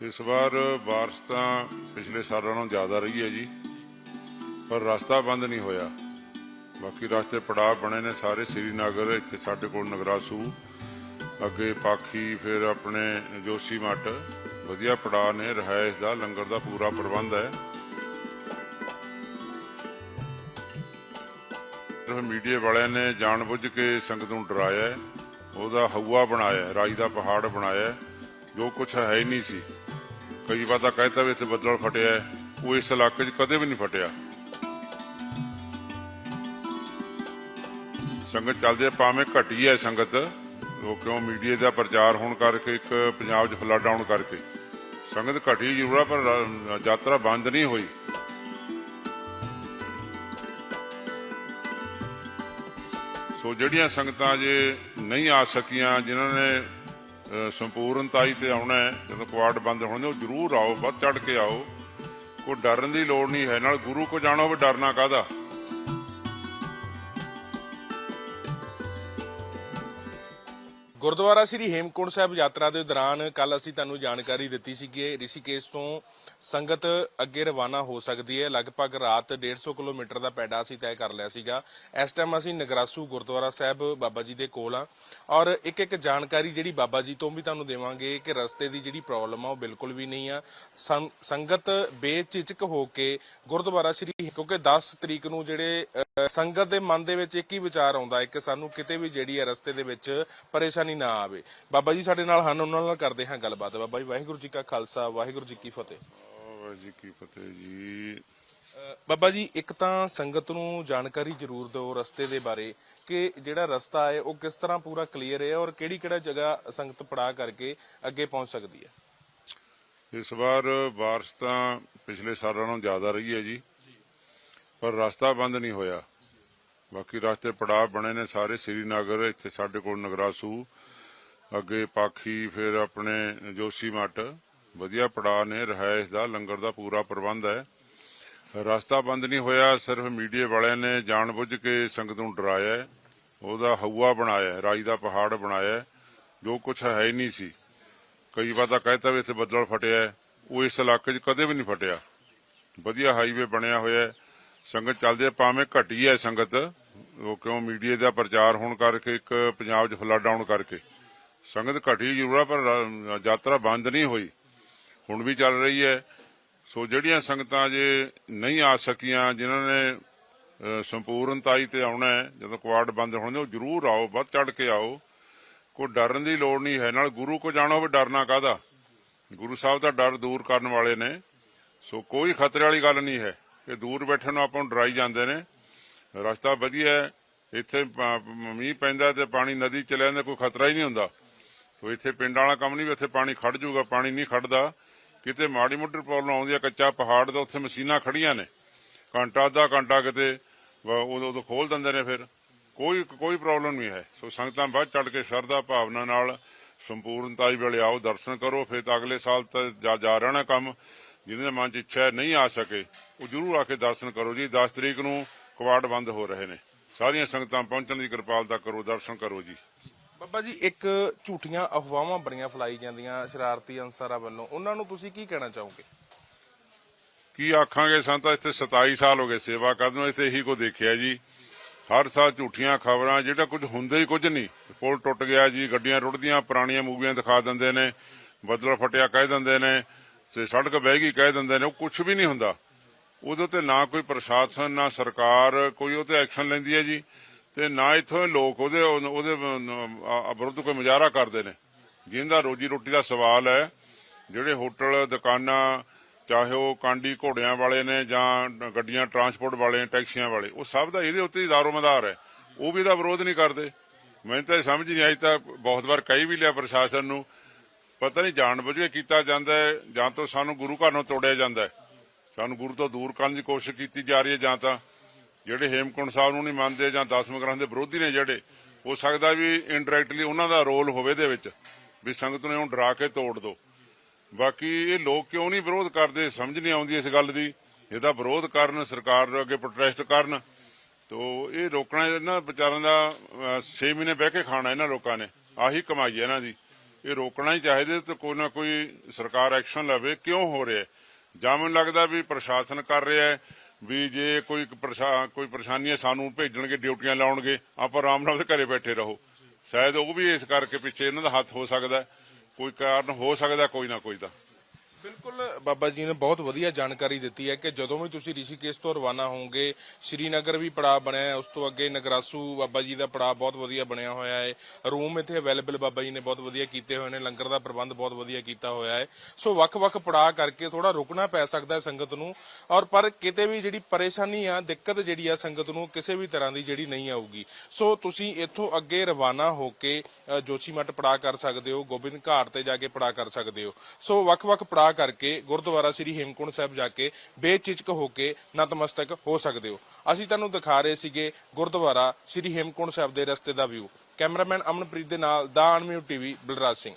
ਇਸ ਵਾਰ ਬਾਰਿਸ਼ ਤਾਂ ਪਿਛਲੇ ਸਾਲਾਂ ਨਾਲੋਂ ਜ਼ਿਆਦਾ ਰਹੀ ਹੈ ਜੀ ਪਰ ਰਸਤਾ ਬੰਦ ਨਹੀਂ ਹੋਇਆ। ਬਾਕੀ ਰਸਤੇ ਪੜਾਅ ਬਣੇ ਨੇ ਸਾਰੇ ਸ੍ਰੀਨਗਰ ਇੱਥੇ ਸਾਡੇ ਕੋਲ ਨਗਰਾਸੂ ਅੱਗੇ ਪਾਖੀ ਫਿਰ ਆਪਣੇ ਜੋਸ਼ੀ ਮੱਠ ਵਧੀਆ ਪੜਾਅ ਨੇ ਰਿਹਾਇਸ਼ ਦਾ ਲੰਗਰ ਦਾ ਪੂਰਾ ਪ੍ਰਬੰਧ ਹੈ। ਸਿਰਫ ਮੀਡੀਆ ਵਾਲਿਆਂ ਨੇ ਜਾਣਬੁੱਝ ਕੇ ਸੰਗਤ ਨੂੰ ਡਰਾਇਆ ਉਹਦਾ ਹਊਆ ਬਣਾਇਆ ਹੈ, ਰਾਈ ਦਾ ਪਹਾੜ ਬਣਾਇਆ ਜੋ ਕੁਝ ਹੈ ਹੀ ਨਹੀਂ ਸੀ। ਕਈ ਵਾਰ ਤਾਂ ਕਹਿਤਾ ਵੀ ਇੱਥੇ ਬੱਦਲ ਫਟਿਆ ਹੈ, ਉਹ ਇਸ ਇਲਾਕੇ 'ਚ ਕਦੇ ਵੀ ਨਹੀਂ ਫਟਿਆ। ਸੰਗਤ ਚੱਲਦੀ ਹੈ ਭਾਵੇਂ ਘਟੀ ਹੈ ਸੰਗਤ। ਉਹ ਕਿਉਂ ਮੀਡੀਆ ਦਾ ਪ੍ਰਚਾਰ ਹੋਣ ਕਰਕੇ ਇੱਕ ਪੰਜਾਬ 'ਚ ਫਲੱਡ ਆਉਣ ਕਰਕੇ। ਸੰਗਤ ਘਟੀ ਜ਼ਰੂਰ ਹੈ ਪਰ ਯਾਤਰਾ ਬੰਦ ਨਹੀਂ ਹੋਈ। ਸੋ ਜਿਹੜੀਆਂ ਸੰਗਤਾਂ ਜੇ ਨਹੀਂ ਆ ਸਕੀਆਂ ਜਿਨ੍ਹਾਂ ਨੇ ਸੰਪੂਰਨਤਾਈ ਤੇ ਆਉਣਾ ਹੈ। ਜਦੋਂ ਕੁਆਡ ਬੰਦ ਹੋਣਗੇ ਉਹ ਜ਼ਰੂਰ ਆਓ, ਵੱਧ ਚੜ ਕੇ ਆਓ। ਕੋਈ ਡਰਨ ਦੀ ਲੋੜ ਨਹੀਂ ਹੈ। ਨਾਲ ਗੁਰੂ ਕੋ ਜਾਣੋ ਵੀ ਡਰਨਾ ਕਾਹਦਾ? ਗੁਰਦੁਆਰਾ ਸ੍ਰੀ ਹੇਮਕੁੰਟ ਸਾਹਿਬ ਯਾਤਰਾ ਦੇ ਦੌਰਾਨ ਕੱਲ ਅਸੀਂ ਤੁਹਾਨੂੰ ਜਾਣਕਾਰੀ ਦਿੱਤੀ ਸੀ ਕਿ ਰਿਸ਼ੀਕੇਸ਼ ਤੋਂ ਸੰਗਤ ਅੱਗੇ ਰਵਾਨਾ ਹੋ ਸਕਦੀ ਹੈ। ਲਗਭਗ ਰਾਤ 150 ਕਿਲੋਮੀਟਰ ਦਾ ਪੈਡਾ ਅਸੀਂ ਤੈਅ ਕਰ ਲਿਆ ਸੀਗਾ। ਇਸ ਟਾਈਮ ਅਸੀਂ ਨਗਰਾਸੂ ਗੁਰਦੁਆਰਾ ਸਾਹਿਬ ਬਾਬਾ ਜੀ ਦੇ ਕੋਲ ਆ ਔਰ ਇੱਕ ਇੱਕ ਜਾਣਕਾਰੀ ਜਿਹੜੀ ਬਾਬਾ ਜੀ ਤੋਂ ਵੀ ਤੁਹਾਨੂੰ ਦੇਵਾਂਗੇ ਕਿ ਰਸਤੇ ਦੀ ਜਿਹੜੀ ਪ੍ਰੋਬਲਮ ਆ ਉਹ ਬਿਲਕੁਲ ਵੀ ਨਹੀਂ ਆ। ਸੰਗਤ ਬੇਚਿਚਕ ਹੋ ਕੇ ਗੁਰਦੁਆਰਾ ਸ੍ਰੀ ਕਿਉਂਕਿ 10 ਤਰੀਕ ਨੂੰ ਜਿਹੜੇ ਸੰਗਤ ਦੇ ਮਨ ਦੇ ਵਿੱਚ ਇੱਕ ਹੀ ਵਿਚਾਰ ਆਉਂਦਾ ਹੈ ਕਿ ਸਾਨੂੰ ਕਿਤੇ ਵੀ ਜਿਹੜੀ ਹੈ ਰਸਤੇ ਦੇ ਵਿੱਚ ਪਰੇਸ਼ਾਨੀ ਨਾ ਆਵੇ। ਬਾਬਾ ਜੀ ਸਾਡੇ ਨਾਲ ਹਨ ਉਹਨਾਂ ਨਾਲ ਕਰਦੇ ਹਾਂ ਗੱਲਬਾਤ। ਬਾਬਾ ਜੀ ਵਾਹਿਗੁਰੂ ਜੀ ਕਾ ਖਾਲਸਾ ਵਾਹਿਗੁਰੂ ਜੀ ਕੀ ਫਤਿਹ। ਵਾਹਿਗੁਰੂ ਜੀ ਕੀ ਫਤਿਹ ਜੀ। ਬਾਬਾ ਜੀ ਇੱਕ ਤਾਂ ਸੰਗਤ ਨੂੰ ਜਾਣਕਾਰੀ ਜ਼ਰੂਰ ਦਿਓ ਰਸਤੇ ਦੇ ਬਾਰੇ ਕਿ ਜਿਹੜਾ ਰਸਤਾ ਹੈ ਉਹ ਕਿਸ ਤਰ੍ਹਾਂ ਪੂਰਾ ਕਲੀਅਰ ਹੈ ਔਰ ਕਿਹੜੀ ਕਿਹੜਾ ਜਗ੍ਹਾ ਸੰਗਤ ਪੜਾ ਕਰਕੇ ਅੱਗੇ ਪਹੁੰਚ ਸਕਦੀ ਹੈ? ਇਸ ਵਾਰ ਬਾਰਿਸ਼ ਤਾਂ ਪਿਛਲੇ ਸਾਲਾਂ ਨਾਲੋਂ ਜ਼ਿਆਦਾ ਰਹੀ ਹੈ ਜੀ। ਪਰ ਰਸਤਾ ਬੰਦ ਨਹੀਂ ਹੋਇਆ। ਬਾਕੀ ਰਸਤੇ ਪੜਾਅ ਬਣੇ ਨੇ ਸਾਰੇ ਸ੍ਰੀਨਗਰ ਇੱਥੇ ਸਾਡੇ ਕੋਲ ਨਗਰਾਸੂ ਅੱਗੇ ਪਾਖੀ ਫਿਰ ਆਪਣੇ ਜੋਸ਼ੀ ਮੱਟ ਵਧੀਆ ਪੜਾਅ ਨੇ ਰਿਹਾਇਸ਼ ਦਾ ਲੰਗਰ ਦਾ ਪੂਰਾ ਪ੍ਰਬੰਧ ਹੈ। ਰਸਤਾ ਬੰਦ ਨਹੀਂ ਹੋਇਆ ਸਿਰਫ ਮੀਡੀਆ ਵਾਲਿਆਂ ਨੇ ਜਾਣਬੁੱਝ ਕੇ ਸੰਗਤ ਨੂੰ ਡਰਾਇਆ ਉਹਦਾ ਹਊਆ ਬਣਾਇਆ ਹੈ, ਰਾਈ ਦਾ ਪਹਾੜ ਬਣਾਇਆ ਜੋ ਕੁਝ ਹੈ ਹੀ ਨਹੀਂ ਸੀ। ਕਈ ਵਾਰ ਤਾਂ ਕਹਿਤਾ ਵੀ ਇੱਥੇ ਬੱਦਲ ਫਟਿਆ ਉਹ ਇਸ ਇਲਾਕੇ 'ਚ ਕਦੇ ਵੀ ਨਹੀਂ ਫਟਿਆ। ਵਧੀਆ ਹਾਈਵੇ ਬਣਿਆ ਹੋਇਆ ਸੰਗਤ ਚੱਲਦੇ ਹੈ ਭਾਵੇਂ ਘਟੀ ਹੈ ਸੰਗਤ ਉਹ ਕਿਉਂ ਮੀਡੀਆ ਦਾ ਪ੍ਰਚਾਰ ਹੋਣ ਕਰਕੇ ਇੱਕ ਪੰਜਾਬ 'ਚ ਫਲੱਡ ਆਉਣ ਕਰਕੇ। ਸੰਗਤ ਘਟੀ ਜ਼ਰੂਰ ਹੈ ਪਰ ਯਾਤਰਾ ਬੰਦ ਨਹੀਂ ਹੋਈ। ਹੁਣ ਵੀ ਚੱਲ ਰਹੀ ਹੈ। ਸੋ ਜਿਹੜੀਆਂ ਸੰਗਤਾਂ ਜੇ ਨਹੀਂ ਆ ਸਕੀਆਂ, ਜਿਨ੍ਹਾਂ ਨੇ ਸੰਪੂਰਨਤਾਈ ਤੇ ਆਉਣਾ ਹੈ, ਜਦੋਂ ਕੁਆਡ ਬੰਦ ਹੋਣਗੇ, ਉਹ ਜ਼ਰੂਰ ਆਓ, ਵੱਧ ਚੜ ਕੇ ਆਓ। ਕੋਈ ਡਰਨ ਦੀ ਲੋੜ ਨਹੀਂ ਹੈ। ਨਾਲ ਗੁਰੂ ਕੋ ਜਾਣਾ ਹੋਵੇ, ਡਰਨਾ ਕਾਹਦਾ? ਗੁਰੂ ਸਾਹਿਬ ਦਾ ਡਰ ਦੂਰ ਕਰਨ ਵਾਲੇ ਨੇ। ਸੋ ਕੋਈ ਖਤਰੇ ਵਾਲੀ ਗੱਲ ਨਹੀਂ ਹੈ ਕਿ ਦੂਰ ਬੈਠਣ ਨੂੰ ਆਪਾਂ ਨੂੰ ਡਰਾਈ ਜਾਂਦੇ ਨੇ। ਰਸਤਾ ਵਧੀਆ ਹੈ। ਇੱਥੇ ਮੀਂਹ ਪੈਂਦਾ ਤੇ ਪਾਣੀ ਨਦੀ ਚ ਲੈਂਦਾ, ਕੋਈ ਖਤਰਾ ਹੀ ਨਹੀਂ ਹੁੰਦਾ। ਸੋ ਇੱਥੇ ਪਿੰਡ ਵਾਲਾ ਕੰਮ ਨਹੀਂ ਵੀ ਇੱਥੇ ਪਾਣੀ ਖੜ ਜਾਊਗਾ, ਪਾਣੀ ਨਹੀਂ ਖੜਦਾ ਕਿਤੇ ਮਾੜੀ ਮੋਟੀ ਪ੍ਰੋਬਲਮ ਆਉਂਦੀ ਹੈ ਕੱਚਾ ਪਹਾੜ ਦਾ, ਉੱਥੇ ਮਸ਼ੀਨਾਂ ਖੜੀਆਂ ਨੇ। ਘੰਟਾ, ਅੱਧਾ ਘੰਟਾ ਕਿਤੇ ਉਦੋਂ ਉਦੋਂ ਖੋਲ ਦਿੰਦੇ ਨੇ ਫਿਰ। ਕੋਈ ਕੋਈ ਪ੍ਰੋਬਲਮ ਨਹੀਂ ਹੈ। ਸੋ ਸੰਗਤਾਂ ਵੱਧ ਚੜ ਕੇ ਸ਼ਰਧਾ ਭਾਵਨਾ ਨਾਲ ਸੰਪੂਰਨਤਾਈ ਵੇਲੇ ਆਓ, ਦਰਸ਼ਨ ਕਰੋ, ਫਿਰ ਤਾਂ ਅਗਲੇ ਸਾਲ ਤਾਂ ਜਾ ਰਹਿਣਾ ਕੰਮ। ਜਿਹਨਾਂ ਦੇ ਮਨ 'ਚ ਇੱਛਾ ਨਹੀਂ ਆ ਸਕੇ, ਉਹ ਜਰੂਰ ਆ ਕੇ ਦਰਸ਼ਨ ਕਰੋ ਜੀ। 10 ਤਰੀਕ ਨੂੰ ਕਵਾੜ ਬੰਦ ਹੋ ਰਹੇ ਨੇ। ਸਾਰੀਆਂ ਸੰਗਤਾਂ ਪਹੁੰਚਣ ਦੀ ਕਿਰਪਾਲਤਾ ਕਰੋ, ਦਰਸ਼ਨ ਕਰੋ ਜੀ। ਬਾਬਾ ਜੀ, ਇੱਕ ਝੂਠੀਆਂ ਅਫਵਾਹਾਂ ਬੜੀਆਂ ਫਲਾਈ ਜਾਂਦੀਆਂ ਸ਼ਰਾਰਤੀ ਅਨਸਰਾਂ ਵੱਲੋਂ। ਉਹਨਾਂ ਨੂੰ ਤੁਸੀਂ ਕੀ ਕਹਿਣਾ ਚਾਹੋਗੇ? ਕੀ ਆਖਾਂਗੇ? ਸਾਨੂੰ ਤਾਂ ਇੱਥੇ 27 ਸਾਲ ਹੋ ਗਏ ਸੇਵਾ ਕਰਨ ਨੂੰ, ਇੱਥੇ ਇਹੀ ਕੋ ਦੇਖਿਆ ਜੀ। ਹਰ ਸਾਲ ਝੂਠੀਆਂ ਖਬਰਾਂ, ਜਿਹੜਾ ਕੁਝ ਹੁੰਦਾ ਹੀ ਕੁਝ ਨਹੀਂ। ਪੁਲ ਟੁੱਟ ਗਿਆ ਜੀ, ਗੱਡੀਆਂ ਰੁੜਦੀਆਂ, ਪੁਰਾਣੀਆਂ ਮੂਵੀਆਂ ਦਿਖਾ ਦਿੰਦੇ ਨੇ, ਬਦਲ ਫਟਿਆ ਕਹਿ ਦਿੰਦੇ ਨੇ, ਤੇ ਸੜਕ ਬਹਿ ਗਈ ਕਹਿ ਦਿੰਦੇ ਨੇ, ਉਹ ਕੁਝ ਵੀ ਨਹੀਂ ਹੁੰਦਾ। ਉਹਦੇ ਤੇ ਨਾ ਕੋਈ ਪ੍ਰਸ਼ਾਸਨ, ਨਾ ਸਰਕਾਰ ਕੋਈ ਉਹ ਤੇ ਐਕਸ਼ਨ ਲੈਂਦੀ ਹੈ ਜੀ। ਤੇ ਨਾ ਇੱਥੋਂ ਲੋਕ ਉਹਦੇ ਉਹਦੇ ਵਿਰੁੱਧ ਕੋਈ ਮੁਜ਼ਾਹਰਾ ਕਰਦੇ ਨੇ। ਜਿਹਦਾ ਰੋਜੀ ਰੋਟੀ ਦਾ ਸਵਾਲ ਹੈ, ਜਿਹੜੇ ਹੋਟਲ, ਦੁਕਾਨਾਂ, ਚਾਹੇ ਉਹ ਕਾਂਡੀ ਘੋੜਿਆਂ ਵਾਲੇ ਨੇ ਜਾਂ ਗੱਡੀਆਂ ਟਰਾਂਸਪੋਰਟ ਵਾਲੇ, ਟੈਕਸੀਆਂ ਵਾਲੇ, ਉਹ ਸਭ ਦਾ ਇਹਦੇ ਉੱਤੇ ਹੀ ਦਾਰੋਮਦਾਰ ਹੈ। ਉਹ ਵੀ ਇਹਦਾ ਵਿਰੋਧ ਨਹੀਂ ਕਰਦੇ। ਮੈਨੂੰ ਤਾਂ ਇਹ ਸਮਝ ਨਹੀਂ ਆਈ, ਤਾਂ ਬਹੁਤ ਵਾਰ ਕਹੀ ਵੀ ਲਿਆ ਪ੍ਰਸ਼ਾਸਨ ਨੂੰ। ਪਤਾ ਨਹੀਂ ਜਾਣਬੁੱਝ ਕੇ ਕੀਤਾ ਜਾਂਦਾ ਹੈ, ਜਾਂ ਤਾਂ ਸਾਨੂੰ ਗੁਰੂ ਘਰ ਨੂੰ ਤੋੜਿਆ ਜਾਂਦਾ ਹੈ। ਸਾਨੂੰ ਗੁਰੂ ਤੋਂ ਦੂਰ ਕਰਨ ਦੀ ਕੋਸ਼ਿਸ਼ ਕੀਤੀ ਜਾ ਰਹੀ ਹੈ, ਜਾਂ ਤਾਂ ਜਿਹੜੇ ਹੇਮਕੁੰਟ ਸਾਹਿਬ ਨੂੰ ਨਹੀਂ ਮੰਨਦੇ ਜਾਂ ਦਸਮ ਗ੍ਰੰਥ ਦੇ ਵਿਰੋਧੀ ਨੇ ਜਿਹੜੇ, ਹੋ ਸਕਦਾ ਵੀ ਇਨਡਾਇਰੈਕਟਲੀ ਉਹਨਾਂ ਦਾ ਰੋਲ ਹੋਵੇ ਦੇ ਵਿੱਚ, ਵੀ ਸੰਗਤ ਨੂੰ ਇਹਨੂੰ ਡਰਾ ਕੇ ਤੋੜ ਦੋ। ਬਾਕੀ ਇਹ ਲੋਕ ਕਿਉਂ ਨਹੀਂ ਵਿਰੋਧ ਕਰਦੇ, ਸਮਝ ਨਹੀਂ ਆਉਂਦੀ ਇਸ ਗੱਲ ਦੀ। ਇਹਦਾ ਵਿਰੋਧ ਕਰਨ, ਸਰਕਾਰ ਅੱਗੇ ਪ੍ਰੋਟੈਸਟ ਕਰਨ, ਤੋ ਇਹ ਰੋਕਣਾ, ਇਹਨਾਂ ਵਿਚਾਰਾਂ ਦਾ 6 ਮਹੀਨੇ ਬਹਿ ਕੇ ਖਾਣਾ ਇਹਨਾਂ ਲੋਕਾਂ ਨੇ, ਆਹੀ ਕਮਾਈ ਹੈ ਇਹਨਾਂ ਦੀ। ਇਹ ਰੋਕਣਾ ਹੀ ਚਾਹੀਦਾ ਤੇ ਕੋਈ ਨਾ ਕੋਈ ਸਰਕਾਰ ਐਕਸ਼ਨ ਲਵੇ, ਕਿਉਂ ਹੋ ਰਿਹਾ? ਜਾਂ ਮੈਨੂੰ ਲੱਗਦਾ ਵੀ ਪ੍ਰਸ਼ਾਸਨ ਕਰ ਰਿਹਾ ਹੈ ਵੀ ਜੇ ਕੋਈ ਪ੍ਰਸ਼ਾ, ਕੋਈ ਪਰੇਸ਼ਾਨੀ ਸਾਨੂੰ ਭੇਜਣਗੇ, ਡਿਊਟੀਆਂ ਲਾਉਣਗੇ, ਆਪਾਂ ਆਰਾਮ ਨਾਲ ਘਰੇ ਬੈਠੇ ਰਹੋ। ਸ਼ਾਇਦ ਉਹ ਵੀ ਇਸ ਕਰਕੇ ਪਿੱਛੇ ਇਹਨਾਂ ਦਾ ਹੱਥ ਹੋ ਸਕਦਾ ਕੋਈ ਕਾਰਨ ਹੋ ਸਕਦਾ ਕੋਈ ਨਾ ਕੋਈ ਤਾਂ। ਬਿਲਕੁਲ ਬਾਬਾ ਜੀ ਨੇ ਬਹੁਤ ਵਧੀਆ ਜਾਣਕਾਰੀ ਦਿੱਤੀ ਹੈ ਕਿ ਜਦੋਂ ਵੀ ਤੁਸੀਂ ਰਿਸ਼ੀਕੇਸ਼ ਤੋਂ ਰਵਾਨਾ ਹੋਵੋਗੇ ਸ਼੍ਰੀਨਗਰ ਵੀ ਪੜਾਅ ਬਣਿਆ ਹੈ ਉਸ ਤੋਂ ਅੱਗੇ ਨਗਰਾਸੂ ਬਾਬਾ ਜੀ ਦਾ ਪੜਾਅ ਬਹੁਤ ਵਧੀਆ ਬਣਿਆ ਹੋਇਆ ਹੈ ਰੂਮ ਇੱਥੇ ਅਵੇਲੇਬਲ ਬਾਬਾ ਜੀ ਨੇ ਬਹੁਤ ਵਧੀਆ ਕੀਤੇ ਹੋਏ ਨੇ ਲੰਗਰ ਦਾ ਪ੍ਰਬੰਧ ਬਹੁਤ ਵਧੀਆ ਕੀਤਾ ਹੋਇਆ ਹੈ। ਸੋ ਵੱਖ-ਵੱਖ ਪੜਾਅ ਕਰਕੇ ਥੋੜਾ ਰੁਕਣਾ ਪੈ ਸਕਦਾ ਹੈ ਸੰਗਤ ਨੂੰ ਔਰ ਪਰ ਕਿਤੇ ਵੀ ਜਿਹੜੀ ਪਰੇਸ਼ਾਨੀ ਆ ਦਿੱਕਤ ਜਿਹੜੀ ਆ ਸੰਗਤ ਨੂੰ ਕਿਸੇ ਵੀ ਤਰ੍ਹਾਂ ਦੀ ਜਿਹੜੀ ਨਹੀਂ ਆਊਗੀ। ਸੋ ਤੁਸੀਂ ਇੱਥੋਂ ਅੱਗੇ ਰਵਾਨਾ ਹੋ ਕੇ ਅ, ਜੋਸ਼ੀਮਠ ਪੜਾਅ ਕਰ ਸਕਦੇ ਹੋ ਗੋਬਿੰਦ ਘਾਟ ਤੇ ਜਾ ਕੇ ਪੜਾਅ ਕਰ ਸਕਦੇ ਹੋ। ਸੋ ਵੱਖ-ਵੱਖ ਪੜਾਅ ਕਰਕੇ ਗੁਰਦੁਆਰਾ ਸ੍ਰੀ ਹੇਮਕੁੰਟ ਸਾਹਿਬ ਜਾ ਕੇ ਬੇਚਿਚਕ ਹੋ ਕੇ ਨਤਮਸਤਕ ਹੋ ਸਕਦੇ ਹੋ। ਅਸੀਂ ਤੁਹਾਨੂੰ ਦਿਖਾ ਰਹੇ ਸੀਗੇ ਗੁਰਦੁਆਰਾ ਸ੍ਰੀ ਹੇਮਕੁੰਟ ਸਾਹਿਬ ਦੇ ਰਸਤੇ ਦਾ ਵਿਊ ਕੈਮਰਾਮੈਨ ਅਮਨਪ੍ਰੀਤ ਦੇ ਨਾਲ ਦਾ ਦਾਨਮਿਊ ਟੀਵੀ ਬਲਰਾਜ ਸਿੰਘ।